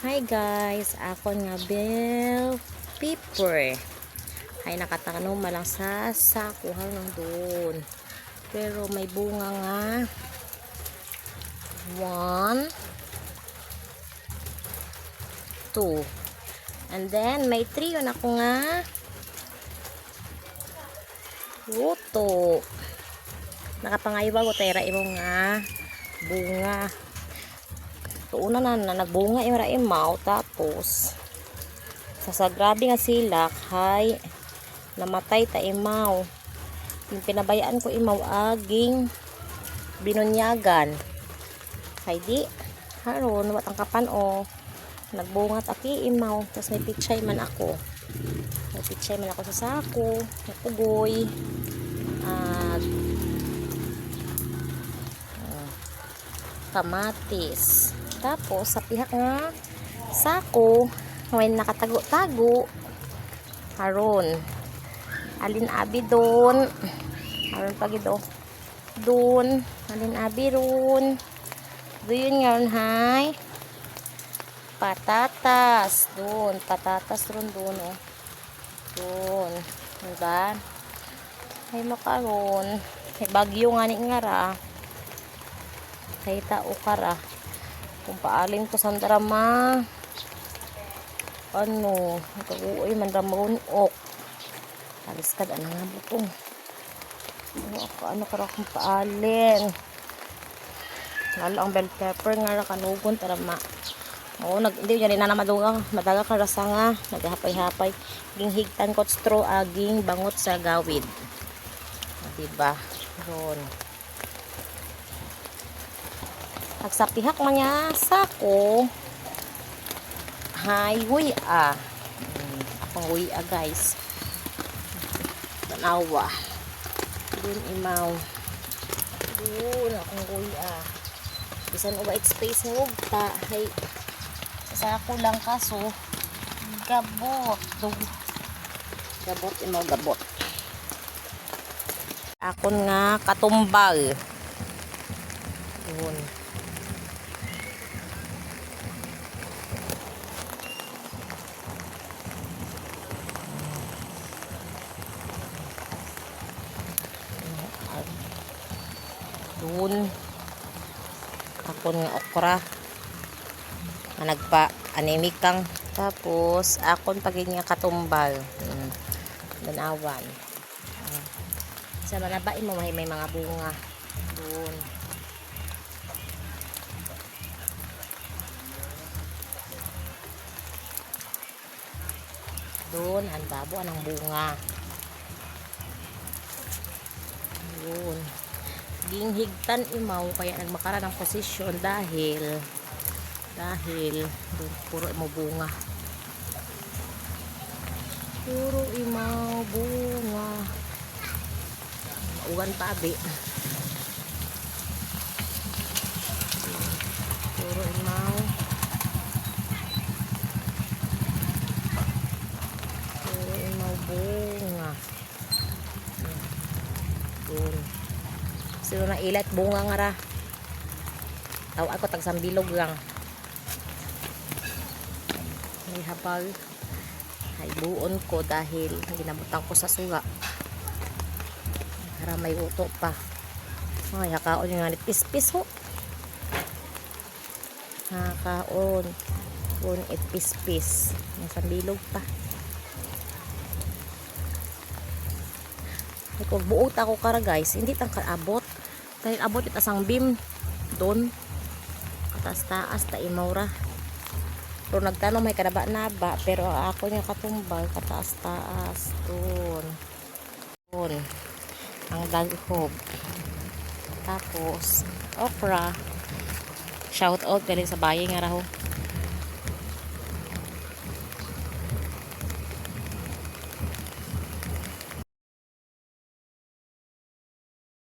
Hi guys, ako nga bell pepper. Ay nakatano malang sa sakuhan ng doon. Pero may bunga nga. One. Two. And then may three yun ako nga. Luto. Nakapangayiwa ko tera imo nga bunga. Tuuna na na nagbunga yung raimaw tapos sa sagrabe nga silak hay namatay ta imaw. Yung pinabayaan ko imaw aging binunyagan. Hay di haron wat ang kapan o nagbungat aki imaw tapos may pichay man ako. May pichay man ako sa sako, napugoy. At kamatis. Tapos, sa pihak nga sako, may nakatago-tago. Haron. Alin abi doon. Haron pagi do. Doon. Alin abi ron. Doon ron, hay. Patatas. Doon. Patatas ron doon, oh. Doon. Diba? Ay makaron. May bagyo nga ni nga ra kay tao kara kung paalin ko sa drama ano? Kaguoy man ramon ok. Alis ka ano nga butong. Ano ako ano kara kung paalin lalo ang bell pepper nga ra kanugon tarama Oo, nag, hindi yan na madugang. Madaga ka rasa nga. Naghapay-hapay ginghigtan ko straw aging bangot sa gawid. Diba? Ron Nagsapihak man niya sako. Highway ah. Hmm, Akong way ah guys. Tanawa. Dun imaw. Dun akong way ah. Bisan uba space mo ta. Hay. Sa sako lang kaso. Gabot. Dug. Gabot imaw gabot. Akon nga katumbal. Dun. Akon nga okra. Nga nagpa anemic kang. Tapos, akon pagin nga katumbal. Hmm. Danawan. Hmm. Sa manabain mo may, may mga bunga. Doon. Doon, ang babo, anong bunga. Doon ginghigtan imaw kaya nagmakara ng posisyon dahil dahil puro imaw bunga. Puro imaw bunga. Uwan pa abi. Puro imaw. Puro imaw bunga. Doon sino na ilat? Bunga nga ra. Taw ako tag sambilog lang. May hapag ay buon ko dahil ginabutan ko sa suga. Para may uto pa. Ay hakaon yung nga pis-pis ho. Hakaon. Kung it pis-pis. May sambilog pa kung buot ako kara guys hindi tang kaabot dahil abot ito sang beam. Doon. Katas taas ta imaura pero nagtanong may kadaba na ba? Pero ako niya katumbal kataas taas. Doon. Doon. Ang daghob. Tapos okra. Shout out galing sa bayan nga raho